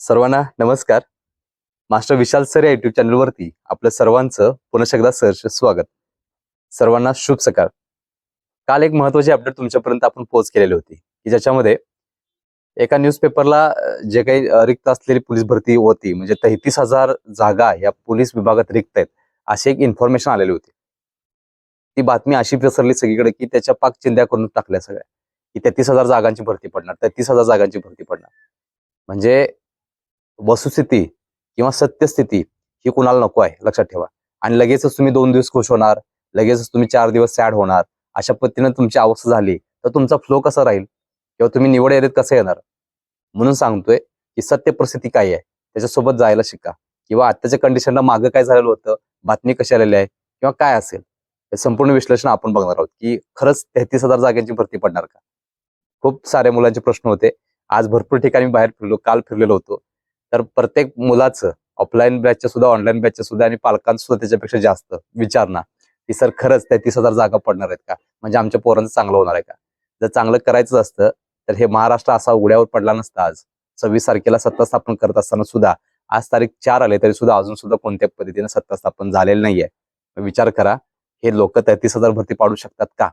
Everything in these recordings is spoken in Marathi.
सर्वांना नमस्कार. मास्टर विशाल सर या युट्यूब चॅनलवरती आपलं सर्वांचं पुन्हा एकदा सहर्ष स्वागत. सर्वांना शुभ सकाळ. काल एक महत्वाची अपडेट तुमच्यापर्यंत आपण पोच केलेली होती की ज्याच्यामध्ये एका न्यूजपेपरला जे काही रिक्त असलेली पोलीस भरती होती म्हणजे तेहतीस हजार जागा या पोलीस विभागात रिक्त आहेत अशी एक इन्फॉर्मेशन आलेली होती. ती बातमी अशी पसरली सगळीकडे की त्याच्या पाक चिंध्या करून टाकल्या सगळ्या की तेहतीस हजार जागांची भरती पडणार तेहतीस हजार जागांची भरती पडणार. म्हणजे वस्तुस्थिती किंवा सत्यस्थिती ही कुणाला नको आहे? लक्षात ठेवा. आणि लगेचच तुम्ही दोन दिवस खुश होणार लगेचच तुम्ही चार दिवस सॅड होणार अशा पद्धतीने तुमची अवस्था झाली तर तुमचा फ्लो कसा राहील? किंवा तुम्ही निवड यादीत कसं येणार? म्हणून सांगतोय की सत्य परिस्थिती काय आहे? त्याच्यासोबत जायला शिका. किंवा आत्ताच्या कंडिशनला मागं काय झालेलं होतं? बातमी कशी आलेली आहे? किंवा काय असेल? हे संपूर्ण विश्लेषण आपण बघणार आहोत. की खरंच तेहतीस हजार जागांची भरती पडणार का? खूप साऱ्या मुलांचे प्रश्न होते. आज भरपूर ठिकाणी बाहेर फिरलो काल फिरलेलो होतो. तर प्रत्येक मुलाचं ऑफलाईन बॅचच्या सुद्धा ऑनलाईन बॅचच्या सुद्धा आणि पालकांचं सुद्धा त्याच्यापेक्षा जास्त विचारणा की सर खरंच तेहतीस हजार जागा पडणार आहेत का? म्हणजे आमच्या पोरांचं चांगलं होणार आहे का? जर चांगलं करायचं असतं तर हे महाराष्ट्र असा उघड्यावर पडला नसता आज. सव्वीस तारखेला सत्ता स्थापन करत असताना सुद्धा आज तारीख चार आले तरी सुद्धा अजून सुद्धा कोणत्या पद्धतीने सत्ता स्थापन झालेलं नाहीये. विचार करा हे लोक तेहतीस हजार भरती पाडू शकतात का?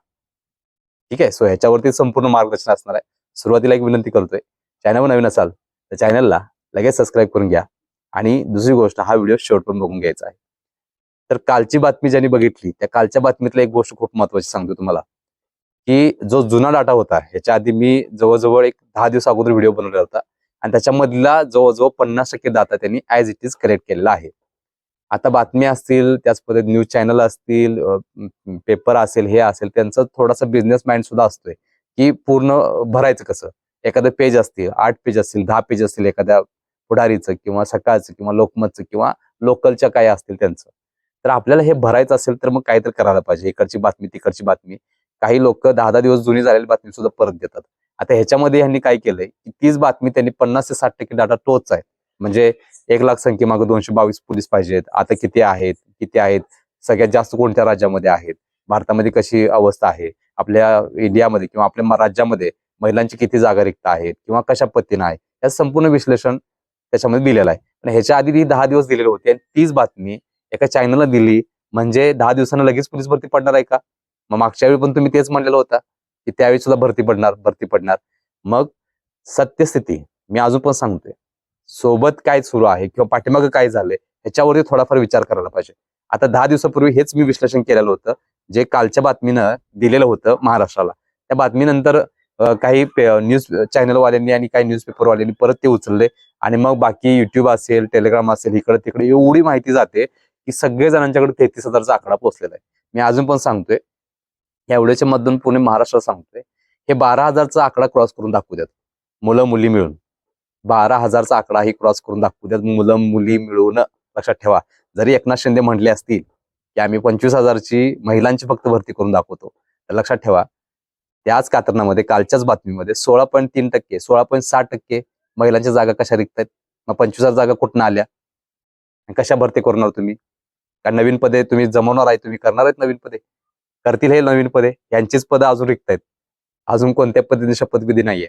ठीक आहे सो ह्याच्यावरती संपूर्ण मार्गदर्शन असणार आहे. सुरुवातीला एक विनंती करतोय. चॅनल नवीन असाल तर चॅनलला लगेच सबस्क्राईब करून घ्या. आणि दुसरी गोष्ट हा व्हिडिओ शेवट पण बघून घ्यायचा आहे. तर कालची बातमी ज्यांनी बघितली त्या कालच्या बातमीतली एक गोष्ट खूप महत्वाची सांगतो तुम्हाला. की जो जुना डाटा होता ह्याच्या आधी मी जवळजवळ एक दहा दिवस अगोदर व्हिडिओ बनवला होता. आणि त्याच्यामधला जवळजवळ पन्नास टक्के डाटा त्यांनी ॲज इट इज कलेक्ट केलेला आहे. आता बातम्या असतील त्याच पद्धतीत न्यूज चॅनल असतील पेपर असेल हे असेल त्यांचा थोडासा बिझनेस माइंड सुद्धा असतोय. की पूर्ण भरायचं कसं? एखादं पेज असतील आठ पेज असतील दहा पेज असतील एखाद्या पुढारीचं किंवा सकाळचं किंवा लोकमतचं किंवा लोकलच्या काय असतील त्यांचं. तर आपल्याला हे भरायचं असेल तर मग काय तर करायला पाहिजे. इकडची बातमी तिकडची बातमी. काही लोक दहा दहा दिवस जुनी झालेली बातमी सुद्धा परत देतात. आता ह्याच्यामध्ये यांनी काय केलंय की तीच बातमी त्यांनी पन्नास ते साठ टक्के डाटा तोच आहे. म्हणजे एक लाख संख्येमागं दोनशे बावीस पोलीस पाहिजेत. आता किती आहेत? किती आहेत? सगळ्यात जास्त कोणत्या राज्यामध्ये आहेत? भारतामध्ये कशी अवस्था आहे? आपल्या इंडियामध्ये किंवा आपल्या राज्यामध्ये महिलांची किती जागा रिक्त आहेत? किंवा कशा पद्धतीनं आहे? या संपूर्ण विश्लेषण त्याच्यामध्ये दिलेला आहे. पण ह्याच्या आधी ती दहा दिवस दिलेली होती आणि तीच बातमी एका चॅनलला दिली. म्हणजे दहा दिवसांना लगेच पोलीस भरती पडणार आहे का? मग मागच्या वेळी पण तुम्ही तेच म्हणलेलं होता की त्यावेळी सुद्धा भरती पडणार भरती पडणार. मग सत्यस्थिती मी अजून पण सांगतोय. सोबत काय सुरू आहे किंवा पाठीमागं काय झालंय ह्याच्यावरती थोडाफार विचार करायला पाहिजे. आता दहा दिवसापूर्वी हेच मी विश्लेषण केलेलं होतं जे कालच्या बातमीनं दिलेलं होतं महाराष्ट्राला. त्या बातमीनंतर काही न्यूज चॅनलवाल्यांनी आणि काही न्यूजपेपरवाल्यांनी परत ते उचलले. आणि मग बाकी युट्यूब असेल टेलिग्राम असेल इकडे तिकडे एवढी माहिती जाते की सगळे जणांच्याकडे तेहतीस हजारचा आकडा पोहोचलेला आहे. मी अजून पण सांगतोय या एवढ्याच्या मधून पुणे महाराष्ट्रात सांगतोय. हे बारा हजारचा आकडा क्रॉस करून दाखवू द्यात. मुलं मुली मिळून. बारा हजारचा आकडा ही क्रॉस करून दाखवू द्यात. मुलं मुली मिळून लक्षात ठेवा. जरी एकनाथ शिंदे म्हटले असतील की आम्ही पंचवीस हजारची महिलांची फक्त भरती करून दाखवतो तर लक्षात ठेवा. त्याच कात्रणामध्ये कालच्याच बातमीमध्ये सोळा पॉईंट तीन टक्के सोळा पॉईंट सहा टक्के महिलांच्या जागा कशा रिक्त आहेत मग पंचवीस हजार जागा कुठनं आल्या? कशा भरती करणार तुम्ही? का नवीन पदे तुम्ही जमवणार आहे तुम्ही करणार आहेत नवीन पदे? करतील हे नवीन पदे? यांचीच पदं अजून रिक्त आहेत अजून कोणत्या पद्धतीने शपथविधी नाहीये.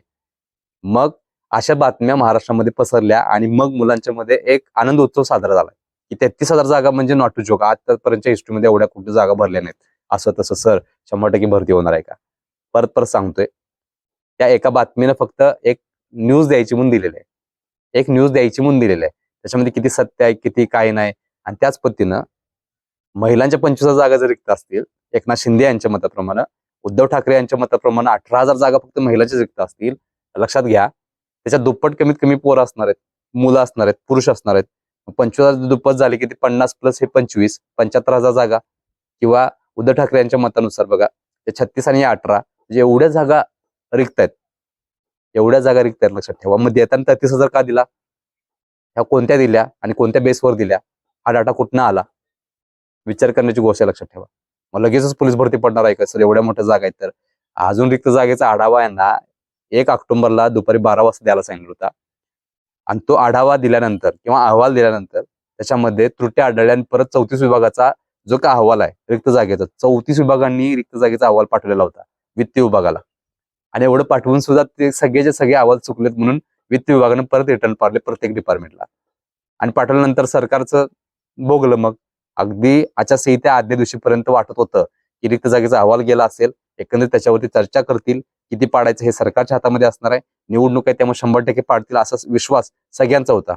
मग अशा बातम्या महाराष्ट्रामध्ये पसरल्या आणि मग मुलांच्या मध्ये एक आनंद उत्सव साजरा झाला. की तेहतीस हजार जागा म्हणजे नॉट टू जोक आतापर्यंतच्या हिस्ट्रीमध्ये एवढ्या कुठे जागा भरल्या नाहीत. असं तसं सर शंभर टक्के भरती होणार आहे का? परत परत सांगतोय. त्या एका बातमीनं फक्त एक न्यूज द्यायची म्हणून दिलेलं आहे. एक न्यूज द्यायची म्हणून दिलेलं आहे. त्याच्यामध्ये किती सत्य आहे किती काय नाही. आणि त्याच पद्धतीनं महिलांच्या पंचवीस हजार जागा जर रिक्त असतील एकनाथ शिंदे यांच्या मताप्रमाणे उद्धव ठाकरे यांच्या मताप्रमाणे अठरा हजार जागा फक्त महिलांच्या रिक्त असतील. लक्षात घ्या त्याच्यात दुप्पट कमीत कमी पोरं असणार आहेत मुलं असणार आहेत पुरुष असणार आहेत. पंचवीस हजार दुप्पट झाले की ते पन्नास प्लस हे पंचवीस पंच्याहत्तर हजार जागा. किंवा उद्धव ठाकरे यांच्या मतानुसार बघा ते छत्तीस आणि अठरा म्हणजे एवढ्या जागा रिक्त आहेत एवढ्या जागा रिक्त आहेत लक्षात ठेवा. मग देताना तेहतीस हजार का दिला? ह्या कोणत्या दिल्या आणि कोणत्या बेसवर दिल्या? हा डाटा कुठनं आला? विचार करण्याची गोष्ट लक्षात ठेवा. मग लगेचच पोलीस भरती पडणार आहे का? सर एवढ्या मोठ्या जागा आहेत तर. अजून रिक्त जागेचा आढावा यांना एक ऑक्टोबरला दुपारी बारा वाजता द्यायला सांगितलं होता. आणि तो आढावा दिल्यानंतर किंवा अहवाल दिल्यानंतर त्याच्यामध्ये त्रुटी आढळल्या आणि परत चौतीस विभागाचा जो का अहवाल आहे रिक्त जागेचा चौतीस विभागांनी रिक्त जागेचा अहवाल पाठवलेला होता. वित्तीय विभागाला. आणि एवढं पाठवून सुद्धा ते सगळेचे सगळे अहवाल चुकलेत म्हणून वित्त विभागानं परत रिटर्न पाडले प्रत्येक डिपार्टमेंटला आणि पाठवल्यानंतर सरकारचं भोगलं मग. अगदी आचारसंहिता आदल्या दिवशीपर्यंत वाटत होतं की रिक्त जागेचा अहवाल गेला असेल एकंदरीत त्याच्यावरती चर्चा करतील किती पाडायचं हे सरकारच्या हातामध्ये असणार आहे निवडणूक आहे त्यामुळे शंभर टक्के पाडतील असा विश्वास सगळ्यांचा होता.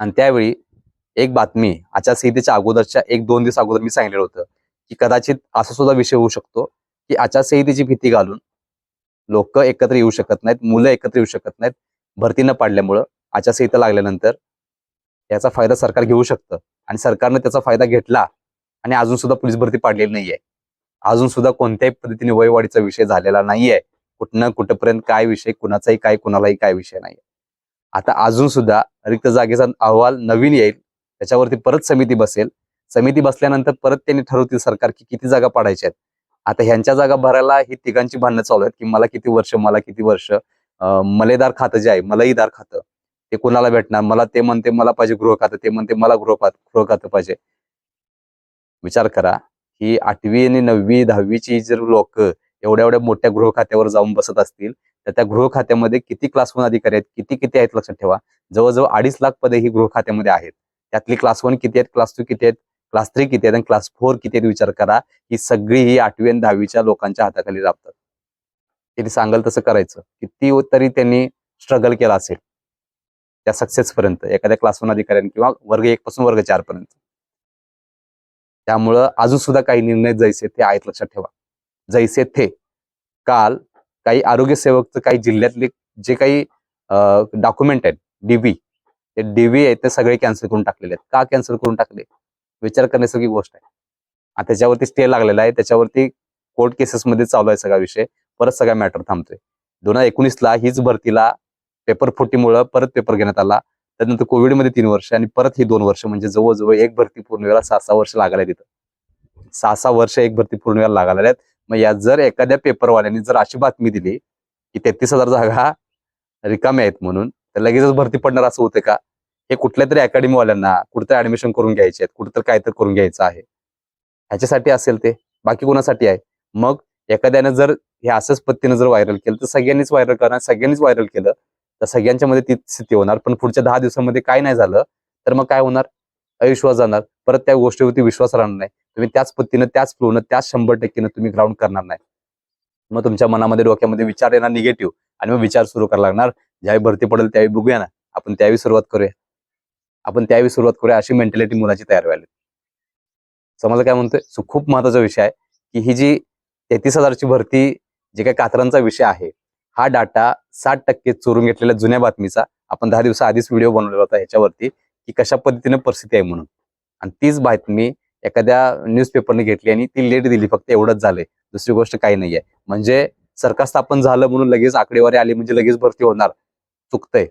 आणि त्यावेळी एक बातमी आचारसंहितेच्या अगोदरच्या एक दोन दिवस अगोदर मी सांगितलं होतं की कदाचित असा सुद्धा विषय होऊ शकतो की आचारसंहितेची भीती घालून लोक एकत्र येऊ शकत नाहीत मुलं एकत्र येऊ शकत नाहीत भरती न पाडल्यामुळं आचारसंहिता लागल्यानंतर याचा फायदा सरकार घेऊ शकतं. आणि सरकारनं त्याचा फायदा घेतला आणि अजून सुद्धा पोलीस भरती पाडलेली नाहीये. अजून सुद्धा कोणत्याही पद्धतीने वयवाढीचा विषय झालेला नाहीये. कुठनं कुठपर्यंत काय विषय कुणाचाही काय कुणालाही काय विषय नाही आता अजून सुद्धा रिक्त जागेचा अहवाल नवीन येईल त्याच्यावरती परत समिती बसेल. समिती बसल्यानंतर परत त्यांनी ठरवतील सरकार की किती जागा पाडायच्या आहेत. आता ह्यांच्या जागा भरायला ही तिघांची भांडणं चालू आहेत की मला किती वर्ष मला किती वर्ष? मलेदार खातं जे आहे मलईदार खातं ते कोणाला भेटणार? मला ते म्हणते मला पाहिजे गृह खातं ते म्हणते मला गृह गृह खातं पाहिजे. विचार करा ही आठवी आणि नववी दहावीची जर लोक एवढ्या एवढ्या मोठ्या गृह खात्यावर जाऊन बसत असतील तर त्या गृह खात्यामध्ये किती क्लास वन अधिकारी आहेत किती किती आहेत लक्षात ठेवा. जवळजवळ अडीच लाख पदे ही गृह खात्यामध्ये आहेत. त्यातली क्लास वन किती आहेत क्लास टू किती आहेत क्लास थ्री किती आहेत आणि क्लास फोर किती विचार करा ही सगळी ही आठवी आणि दहावीच्या लोकांच्या हाताखाली राबतात. त्यांनी सांगाल तसं करायचं. किती तरी त्यांनी स्ट्रगल केला असेल त्या सक्सेस पर्यंत एखाद्या क्लास वन अधिकाऱ्यांनी किंवा वर्ग एक पासून वर्ग चार पर्यंत. त्यामुळं अजून सुद्धा काही निर्णय जैसे ते आहेत लक्षात ठेवा. जैसे थे काल काही आरोग्य सेवकचं काही जिल्ह्यातले जे काही डॉक्युमेंट आहेत डीबी ते डीबी आहेत ते सगळे कॅन्सल करून टाकलेले आहेत. का कॅन्सल करून टाकले? विचार करण्यासारखी गोष्ट आहे. आता त्याच्यावरती स्टे लागलेला आहे. त्याच्यावरती कोर्ट केसेसमध्ये चालू आहे सगळा विषय. परत सगळा मॅटर थांबतोय. दोन हजार एकोणीसला हीच भरतीला पेपर फुटीमुळं परत पेपर घेण्यात आला. त्यानंतर कोविडमध्ये तीन वर्ष आणि परत ही दोन वर्ष. म्हणजे जवळजवळ एक भरती पूर्ण वेळा सहा सहा वर्ष लागायला तिथं. सहा सहा वर्ष एक भरती पूर्ण वेळा लागायला आहेत मग या जर एखाद्या पेपरवाल्याने जर अशी बातमी दिली की तेहतीस हजार जागा रिकाम्या आहेत म्हणून तर लगेचच भरती पडणार असं होतं का? हे कुठल्या तरी अकॅडमीवाल्यांना कुठेतरी ऍडमिशन करून घ्यायचे आहेत कुठेतरी काय तर करून घ्यायचं आहे. ह्याच्यासाठी असेल ते. बाकी कोणासाठी आहे? मग एखाद्यानं जर हे असंच पद्धतीनं जर व्हायरल केलं तर सगळ्यांनीच व्हायरल करणार सगळ्यांनीच व्हायरल केलं तर सगळ्यांच्या मध्ये तीच स्थिती होणार. पण पुढच्या दहा दिवसामध्ये काय नाही झालं तर मग काय होणार? अविश्वास जाणार. परत त्या गोष्टीवरती विश्वास राहणार नाही. तुम्ही त्याच पद्धतीनं त्याच फ्लोनं त्याच शंभर टक्केनं तुम्ही ग्राउंड करणार नाही. मग तुमच्या मनामध्ये डोक्यामध्ये विचार येणार निगेटिव्ह आणि मग विचार सुरू करायला लागणार. ज्यावेळी भरती पडेल त्यावेळी बघूया ना. आपण त्यावेळी सुरुवात करूया. आपण त्यावेळी सुरुवात करूया अशी मेंटॅलिटी मुलाची तयार व्हायला. समजा काय म्हणतोय? सो खूप महत्त्वाचा विषय आहे की ही जी तेहतीस हजारची भरती जे काही कातरांचा विषय आहे हा डाटा साठ टक्के चोरून घेतलेल्या जुन्या बातमीचा आपण दहा दिवसा आधीच व्हिडिओ बनवलेला होता ह्याच्यावरती की कशा पद्धतीने परिस्थिती आहे म्हणून. आणि तीच बातमी एखाद्या न्यूजपेपरने घेतली आणि ती लेट दिली फक्त एवढंच झालंय. दुसरी गोष्ट काही नाही आहे. म्हणजे सरकार स्थापन झालं म्हणून लगेच आकडेवारी आली म्हणजे लगेच भरती होणार. चुकतंय.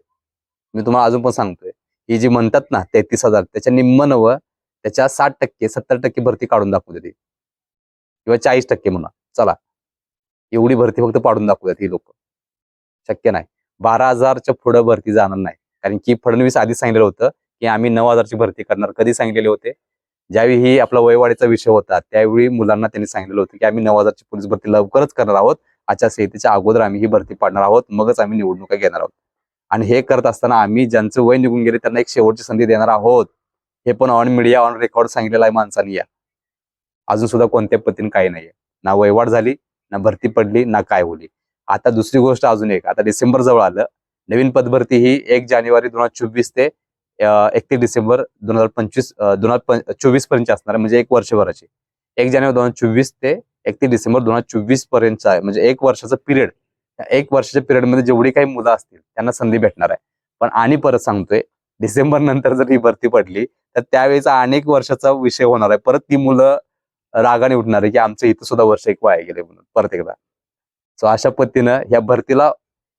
मी तुम्हाला अजून पण सांगतोय. ही जी म्हणतात ना तेहतीस हजार त्याच्या निम्म नव त्याच्या साठ टक्के सत्तर टक्के भरती काढून दाखवू देते किंवा चाळीस टक्के म्हणा. चला. एवढी भरती फक्त पाडून दाखवतात ही लोक. शक्य नाही. बारा हजारच्या पुढं भरती जाणार नाही. कारण की फडणवीस आधी सांगितलेलं होतं की आम्ही नऊ हजारची भरती करणार. कधी सांगितलेले होते? ज्यावेळी ही आपला वयवाढीचा विषय होता त्यावेळी मुलांना त्यांनी सांगितलेलं होतं की आम्ही नऊ हजारची पोलीस भरती लवकरच करणार आहोत. आचारसंहितेच्या अगोदर आम्ही ही भरती पाडणार आहोत. मगच आम्ही निवडणुका घेणार आहोत. आणि हे करत असताना आम्ही ज्यांचं वय निघून गेले त्यांना एक शेवटची संधी देणार आहोत. हे पण ऑन मीडिया ऑन रेकॉर्ड सांगितलेलं आहे माणसाने या. अजून सुद्धा कोणत्या पद्धतीने काही नाहीये. ना वयवाढ झाली ना भरती पडली ना काय होली आता दुसरी गोष्ट अजून एक. आता डिसेंबर जवळ आलं. नवीन पदभरती ही एक जानेवारी दोन हजार चोवीस ते एकतीस डिसेंबर दोन हजार पंचवीस दोन हजार चोवीसपर्यंत असणार आहे, म्हणजे एक वर्षभराची. एक जानेवारी दोन हजार चोवीस ते एकतीस डिसेंबर दोन हजार चोवीसपर्यंत आहे. म्हणजे एक वर्षाचा पिरियड. एक वर्षाच्या पिरियडमध्ये जेवढी काही मुलं असतील त्यांना संधी भेटणार आहे. पण आणि परत सांगतोय डिसेंबर नंतर जर ही भरती पडली तर त्यावेळेचा अनेक वर्षाचा विषय होणार आहे. परत ती मुलं रागाने उठणार आहे की आमचं इथं सुद्धा वर्ष एक वाया गेले म्हणून परत एकदा. सो अशा पद्धतीनं या भरतीला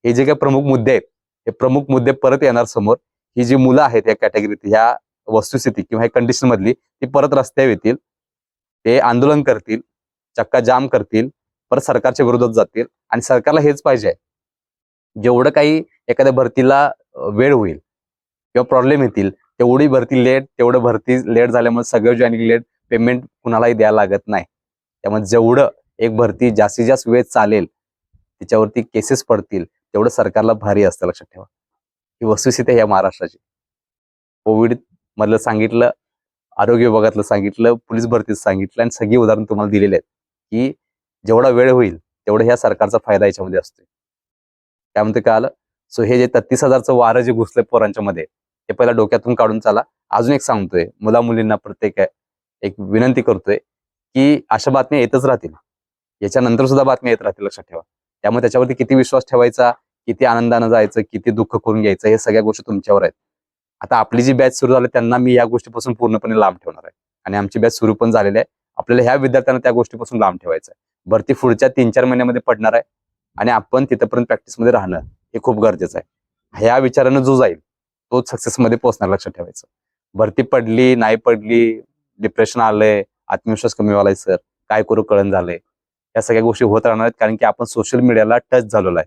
हे जे काही प्रमुख मुद्दे आहेत हे प्रमुख मुद्दे परत येणार समोर. ही जी मुलं आहेत या कॅटेगरीत ह्या वस्तुस्थिती किंवा ह्या कंडिशन मधली ती परत रस्त्यावर येतील. ते आंदोलन करतील चक्का जाम करतील. परत सरकारच्या विरोधात जातील आणि सरकारला हेच पाहिजे. जेवढं काही एखाद्या भरतीला वेळ होईल किंवा प्रॉब्लेम येतील तेवढी भरती लेट तेवढं भरती लेट झाल्यामुळे सगळं जॉईनिंग लेट पेमेंट कुणालाही द्यायला लागत नाही. त्यामुळे जेवढं एक भरती जास्तीत जास्त वेळ चालेल त्याच्यावरती केसेस पडतील तेवढं सरकारला भारी असतं लक्षात ठेवा. ही वस्तुस्थिती आहे या महाराष्ट्राची. कोविड मधलं सांगितलं आरोग्य विभागातलं सांगितलं पोलीस भरतीत सांगितलं आणि सगळी उदाहरण तुम्हाला दिलेली आहेत की जेवढा वेळ होईल तेवढा ह्या सरकारचा फायदा याच्यामध्ये असतो त्यामध्ये काय आलं? सो हे जे तत्तीस हजारचं वारं जे घुसले पोरांच्या मध्ये हे पहिला डोक्यातून काढून चाला. अजून एक सांगतोय मुला मुलींना प्रत्येक एक विनंती करतोय की अशा बातम्या येतच राहतील. याच्यानंतर सुद्धा बातम्या येत राहतील लक्षात ठेवा. त्यामुळे त्याच्यावरती किती विश्वास ठेवायचा किती आनंदानं जायचं किती दुःख करून घ्यायचं हे सगळ्या गोष्टी तुमच्यावर आहेत. आता आपली जी बॅच सुरू झाली त्यांना मी या गोष्टीपासून पूर्णपणे लांब ठेवणार आहे. आणि आमची बॅच सुरू पण झालेली आहे. आपल्याला ह्या विद्यार्थ्यांना त्या गोष्टीपासून लांब ठेवायचं आहे. भरती पुढच्या तीन चार महिन्यामध्ये पडणार आहे. आणि आपण तिथपर्यंत प्रॅक्टिसमध्ये राहणं हे खूप गरजेचं आहे. ह्या विचारानं जो जाईल तो सक्सेसमध्ये पोहोचणार लक्षात ठेवायचं. भरती पडली नाही पडली डिप्रेशन आलंय आत्मविश्वास कमी व्हायलाय सर. काय करू कळण झालंय. या सगळ्या गोष्टी होत राहणार आहेत कारण की आपण सोशल मीडियाला टच झालेलो आहे.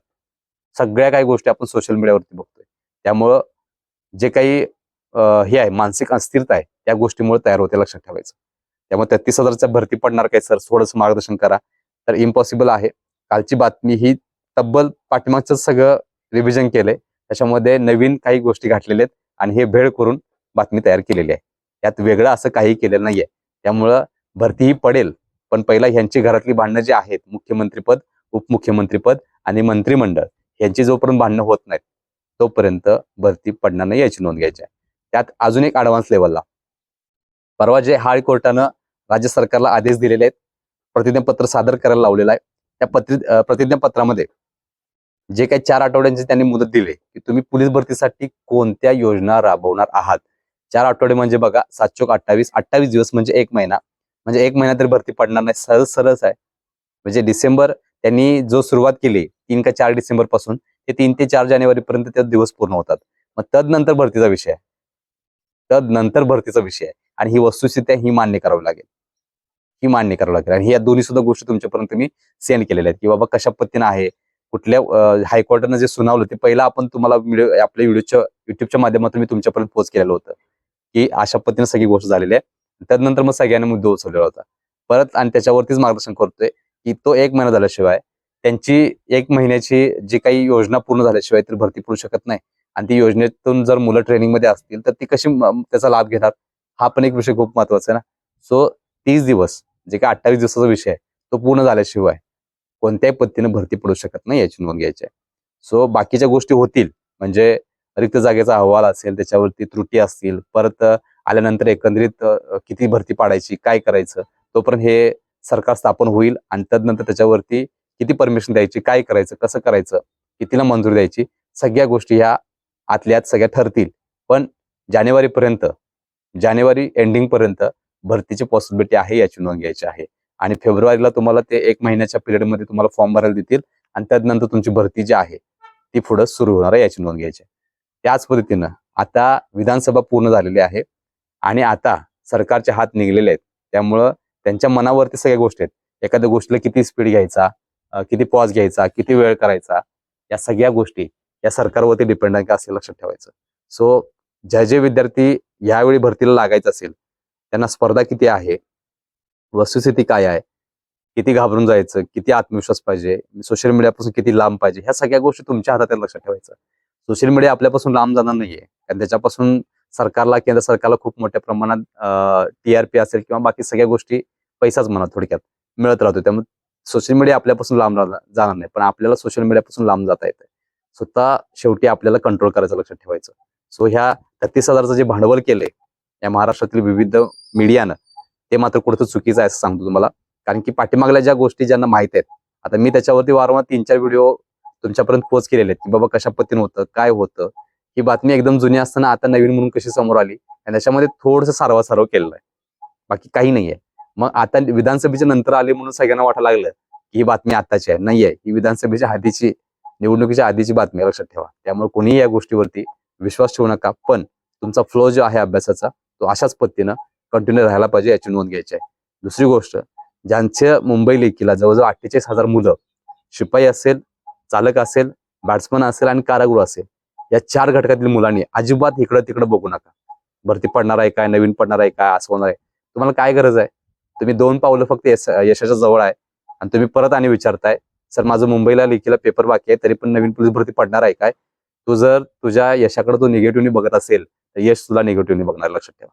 सगळ्या काही गोष्टी आपण सोशल मीडियावरती बघतोय. त्यामुळं जे काही हे आहे मानसिक अस्थिरता आहे त्या गोष्टीमुळे तयार होते लक्षात ठेवायचं. त्यामुळे तेहतीस हजारच्या भरती पडणार काय सर? थोडंसं मार्गदर्शन करा. तर इम्पॉसिबल आहे. कालची बातमी ही तब्बल पाठीमागचं सगळं रिव्हिजन केलंय. त्याच्यामध्ये नवीन काही गोष्टी घातलेल्या आहेत आणि हे भेळ करून बातमी तयार केलेली आहे. यात वेगळं असं काही केलेलं नाहीये. त्यामुळं भरती ही पडेल. पण पहिला ह्यांची घरातली भांडणं जी आहेत मुख्यमंत्रीपद उपमुख्यमंत्रीपद आणि मंत्रिमंडळ यांची जोपर्यंत भांडणं होत नाहीत तोपर्यंत भरती पडणार नाही याची नोंद घ्यायची आहे. त्यात अजून एक ऍडव्हान्स लेवलला परवा जे हाय कोर्टानं राज्य सरकारला आदेश दिलेले आहेत प्रतिज्ञापत्र सादर करायला लावलेलं आहे. त्या पत्र प्रतिज्ञापत्रामध्ये जे काही चार आठवड्यांची त्यांनी मुदत दिली की तुम्ही पोलीस भरतीसाठी कोणत्या योजना राबवणार आहात? चार आठवडे म्हणजे बघा सात चोक अठ्ठावीस. अठ्ठावीस दिवस म्हणजे एक महिना. म्हणजे एक महिना तरी भरती पडणार नाही. सहज सरळच आहे. म्हणजे डिसेंबर त्यांनी जो सुरुवात केली तीन का चार डिसेंबरपासून ते तीन ते चार जानेवारी पर्यंत ते दिवस पूर्ण होतात. मग तदनंतर भरतीचा विषय आहे. तदनंतर भरतीचा विषय आहे. आणि ही वस्तुस्थिती ही मान्य करावी लागेल. ही मान्य करावी लागेल. आणि या दोन्ही सुद्धा गोष्टी तुमच्यापर्यंत मी सेंड केलेल्या आहेत की बाबा कशा पद्धतीने आहे कुठल्या हायकोर्टानं जे सुनावलं ते पहिला आपण तुम्हाला व्हिडिओ आपल्या व्हिडिओच्या युट्यूबच्या माध्यमातून मी तुमच्यापर्यंत पोच केलेलं होतं. की अशा पद्धतीने सगळी गोष्ट झालेली आहे. त्यानंतर मग सगळ्यांनी मुद्दे उचललेला होता. परत आणि त्याच्यावरतीच मार्गदर्शन करतोय की तो एक महिना झाल्याशिवाय त्यांची एक महिन्याची जी काही योजना पूर्ण झाल्याशिवाय तर भरती पडू शकत नाही. आणि ती योजनेतून जर मुलं ट्रेनिंगमध्ये असतील तर ती कशी त्याचा लाभ घेणार? हा पण एक विषय खूप महत्त्वाचा आहे ना. सो तीस दिवस जे काही अठ्ठावीस दिवसाचा विषय आहे तो पूर्ण झाल्याशिवाय कोणत्याही पद्धतीने भरती पडू शकत नाही याची नोंद घ्यायची. आहे सो बाकीच्या गोष्टी होतील. म्हणजे रिक्त जागेचा अहवाल असेल त्याच्यावरती त्रुटी असतील परत आल्यानंतर एकंदरीत किती भरती पाडायची काय करायचं तोपर्यंत हे सरकार स्थापन होईल आणि तदनंतर त्याच्यावरती किती परमिशन द्यायची काय करायचं कसं करायचं कितीला मंजुरी द्यायची सगळ्या गोष्टी ह्या आतल्यात सगळ्या ठरतील. पण जानेवारीपर्यंत जानेवारी एंडिंग पर्यंत भरतीची पॉसिबिलिटी आहे याची नोंद घ्यायची आहे. आणि फेब्रुवारीला तुम्हाला ते एक महिन्याच्या पिरियडमध्ये तुम्हाला फॉर्म भरायला देतील आणि त्यानंतर तुमची भरती जी आहे ती पुढे सुरू होणार आहे याची नोंद घ्यायची. आहे. त्याच पद्धतीनं आता विधानसभा पूर्ण झालेली आहे आणि आता सरकारचे हात निघलेले आहेत. त्यामुळं त्यांच्या मनावरती सगळ्या गोष्टी आहेत. एखाद्या गोष्टीला किती स्पीड घ्यायचा किती पॉज घ्यायचा किती वेळ करायचा या सगळ्या गोष्टी या सरकारवरती डिपेंड आहे का असेल लक्षात ठेवायचं. सो ज्या जे विद्यार्थी यावेळी भरतीला लागायचं असेल त्यांना स्पर्धा किती आहे? वस्तुस्थिती काय आहे? किती घाबरून जायचं? किती आत्मविश्वास पाहिजे? सोशल मीडियापासून किती लांब पाहिजे? ह्या सगळ्या गोष्टी तुमच्या हातात लक्षात ठेवायचं. सोशल मीडिया आपल्यापासून लांब जाणार नाहीये. कारण त्याच्यापासून सरकारला केंद्र सरकारला खूप मोठ्या प्रमाणात टीआरपी असेल किंवा बाकी सगळ्या गोष्टी पैसाच म्हणा थोडक्यात मिळत राहतो. त्यामुळे सोशल मीडिया आपल्यापासून लांब जाणार नाही. पण आपल्याला सोशल मीडियापासून लांब जाता येते स्वतः शेवटी आपल्याला कंट्रोल करायचं लक्षात ठेवायचं. सो ह्या छत्तीस हजारचं जे भांडवल केलंय या महाराष्ट्रातील विविध मीडियानं ते मात्र कुठं चुकीचं आहे असं सांगतो तुम्हाला. कारण की पाठीमागल्या ज्या गोष्टी ज्यांना माहीत आहेत आता मी त्याच्यावरती वारंवार तीन चार व्हिडिओ तुमच्यापर्यंत पोच केलेले आहेत की बाबा कशा पद्धतीनं होतं काय होतं. ही बातमी एकदम जुनी असताना आता नवीन म्हणून कशी समोर आली आणि त्याच्यामध्ये थोडंसं सारवासारव केलेलं आहे. बाकी काही नाहीये. मग आता विधानसभेच्या नंतर आले म्हणून सगळ्यांना वाटायला लागलं की ही बातमी आताची आहे. नाहीये. ही विधानसभेच्या आधीची निवडणुकीच्या आधीची बातमी लक्षात ठेवा. त्यामुळे कोणीही या गोष्टीवरती विश्वास ठेवू नका. पण तुमचा फ्लो जो आहे अभ्यासाचा तो अशाच पद्धतीनं कंटिन्यू राहायला पाहिजे याची नोंद घ्यायची आहे. दुसरी गोष्ट ज्यांच्या मुंबई लेखीला जवळजवळ अठ्ठेचाळीस हजार मुलं शिपाई असेल चालक असेल बॅट्समन असेल आणि कारागृह असेल या चार घटकातील मुलांनी अजिबात इकडं तिकडं बघू नका. भरती पडणार आहे काय नवीन पडणार आहे काय असं होणार आहे. तुम्हाला काय गरज आहे? तुम्ही दोन पावलं फक्त यश- यशाच्या जवळ आहे आणि तुम्ही परत आणि विचारताय सर माझं मुंबईला लेखीला पेपर बाकी आहे तरी पण नवीन पोलीस भरती पडणार आहे काय? तू जर तुझ्या यशाकडे तू निगेटिव्हली बघत असेल यश तुला निगेटिव्हने बघणार लक्षात ठेवा.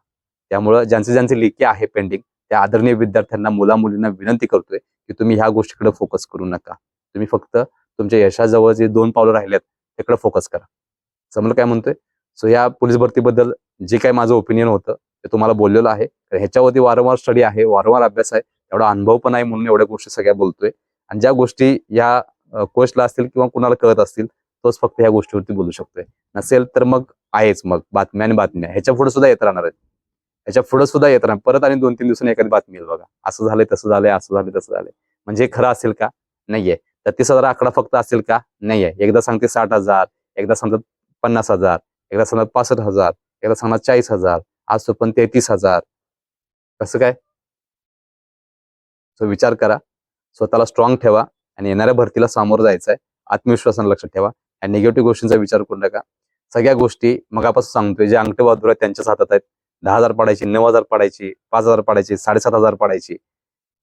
त्यामुळं ज्यांचे ज्यांचे लेखी आहे पेंडिंग त्या आदरणीय विद्यार्थ्यांना मुला मुलींना विनंती करतोय की तुम्ही ह्या गोष्टीकडे फोकस करू नका. तुम्ही फक्त तुमच्या यशाजवळ जे दोन पावलं राहिलेत त्याकडे फोकस करा. समजलं काय म्हणतोय? सो या पोलीस भरतीबद्दल जे काही माझं ओपिनियन होतं ते तुम्हाला बोललेलं आहे. ह्याच्यावरती वारंवार स्टडी आहे वारंवार अभ्यास आहे. एवढा अनुभव पण आहे म्हणून एवढ्या गोष्टी सगळ्या बोलतोय. आणि ज्या गोष्टी या कोर्सला असतील किंवा कुणाला कळत असतील तोच फक्त ह्या गोष्टीवरती बोलू शकतोय. नसेल तर मग आहेच मग बातम्या आणि बातम्या. ह्याच्या पुढे सुद्धा येत राहणार आहेत. ह्याच्या पुढे सुद्धा येत राहणार. परत आणि दोन तीन दिवसांनी एखादी बातमी येईल बघा. असं झालंय तसं झालंय असं झालंय तसं झालंय. म्हणजे खरं असेल का? नाहीये. तर तीस हजार आकडा फक्त असेल का? नाहीये. एकदा सांगते साठ हजार एकदा सांगतात पन्नास हजार एकदा सांगतात पासष्ट हजार एकदा सांगतात चाळीस हजार आज पण तेहतीस हजार. कसं काय? सो विचार करा. स्वतःला स्ट्रॉंग ठेवा आणि येणाऱ्या भरतीला सामोरं जायचं आहे आत्मविश्वासाने लक्षात ठेवा. आणि निगेटिव्ह गोष्टींचा विचार करू नका. सगळ्या गोष्टी मगापासून सांगतोय जे अंगठे बहादूर आहेत त्यांच्याच हातात आहेत. दहा हजार पडायची नऊ हजार पडायची पाच हजार पडायची साडेसात हजार पडायची.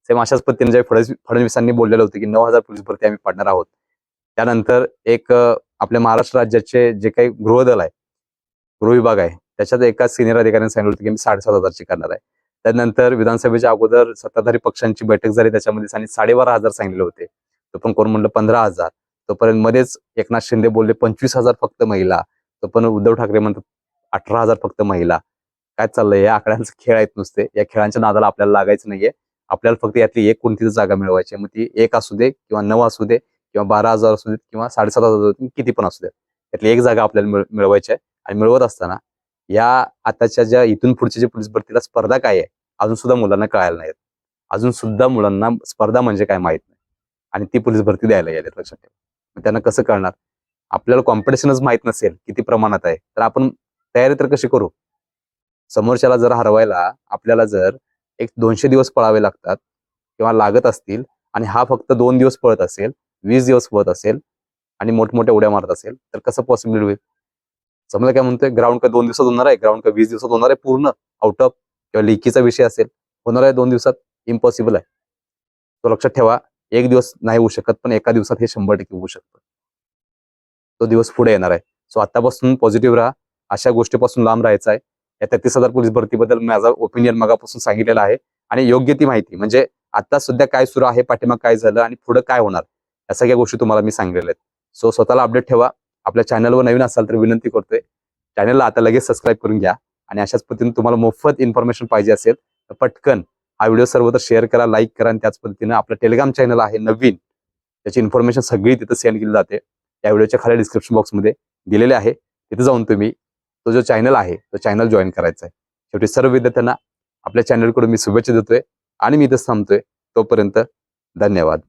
सेम अशाच पद्धतीने जे फडणवीसांनी बोललेलं होतं की नऊ हजार पोलीस भरती आम्ही पाडणार आहोत. त्यानंतर एक आपल्या महाराष्ट्र राज्याचे जे काही गृहदल आहे गृह विभाग आहे त्याच्यात एका सिनियर अधिकाऱ्यांनी सांगितलं होतं की मी साडेसात हजारची करणार आहे. त्यानंतर विधानसभेच्या अगोदर सत्ताधारी पक्षांची बैठक झाली त्याच्यामध्ये त्यांनी साडेबारा हजार सांगितले होते. तो पण कोण म्हणलं पंधरा हजार. तोपर्यंत मध्येच एकनाथ शिंदे बोलले पंचवीस हजार फक्त महिला. तो पण उद्धव ठाकरे म्हणतात अठरा हजार फक्त महिला. काय चाललंय? या आकड्यांचं खेळ आहेत नुसते. या खेळांच्या नादाला आपल्याला लागायचं नाहीये. आपल्याला फक्त यातली एक कोणतीच जागा मिळवायची आहे. मग ती एक असू दे किंवा नऊ असू दे किंवा बारा हजार असू दे किंवा साडेसात हजार किती पण असू दे त्यातली एक जागा आपल्याला मिळवायची आहे आणि मिळवत असताना या आताच्या ज्या इथून पुढच्या जे पोलीस भरतीला स्पर्धा काय आहे अजून सुद्धा मुलांना कळायला नाहीत. अजून सुद्धा मुलांना स्पर्धा म्हणजे काय माहीत नाही. आणि ती पोलीस भरती द्यायला गेले लक्षात ठेवा. त्यांना कसं कळणार? आपल्याला कॉम्पिटिशनच माहीत नसेल किती प्रमाणात आहे. तर आपण तयारी तर कशी करू? समोरच्याला जर हरवायला आपल्याला जर एक दोनशे दिवस पळावे लागतात किंवा लागत असतील आणि हा फक्त दोन दिवस पळत असेल वीस दिवस पळत असेल आणि मोठमोठ्या उड्या मारत असेल तर कसं पॉसिबल होईल? समजा काय म्हणतोय ग्राउंड का दोन दिवसात होणार आहे ग्राउंड का वीस दिवसात होणार आहे पूर्ण आउट ऑफ किंवा लिकीचा विषय असेल होणार आहे दोन दिवसात? इम्पॉसिबल आहे. तो लक्षात ठेवा. एक दिवस नाही होऊ शकत पण एका दिवसात हे शंभर टक्के होऊ शकतं. तो दिवस पुढे येणार आहे. सो आतापासून पॉझिटिव्ह राहा. अशा गोष्टीपासून लांब राहायचं आहे. या तेहतीस हजार पोलीस भरतीबद्दल माझा ओपिनियन मगापासून सांगितलेला आहे. आणि योग्य ती माहिती. म्हणजे आता सध्या काय सुरू आहे पाठीमाग काय झालं आणि पुढे काय होणार या सगळ्या गोष्टी तुम्हाला मी सांगितलेल्या आहेत. सो स्वतःला अपडेट ठेवा. आपल्या चॅनलवर नवीन असाल तर विनंती करतोय. चॅनलला आता लगेच सबस्क्राईब करून घ्या. आणि अशाच पद्धतीने तुम्हाला मोफत इन्फॉर्मेशन पाहिजे असेल तर पटकन हा व्हिडिओ सर्वत्र शेअर करा लाईक करा आणि त्याच पद्धतीनं आपलं टेलिग्राम चॅनल आहे नवीन त्याची इन्फॉर्मेशन सगळी तिथं सेंड केली जाते. या व्हिडिओच्या खाली डिस्क्रिप्शन बॉक्समध्ये दिलेले आहे. तिथे जाऊन तुम्ही तो जो चॅनल आहे तो चॅनल जॉईन करायचा आहे. शेवटी सर्व विद्यार्थ्यांना आपल्या चॅनलकडून मी शुभेच्छा देतोय आणि मी इथं थांबतोय. तोपर्यंत धन्यवाद.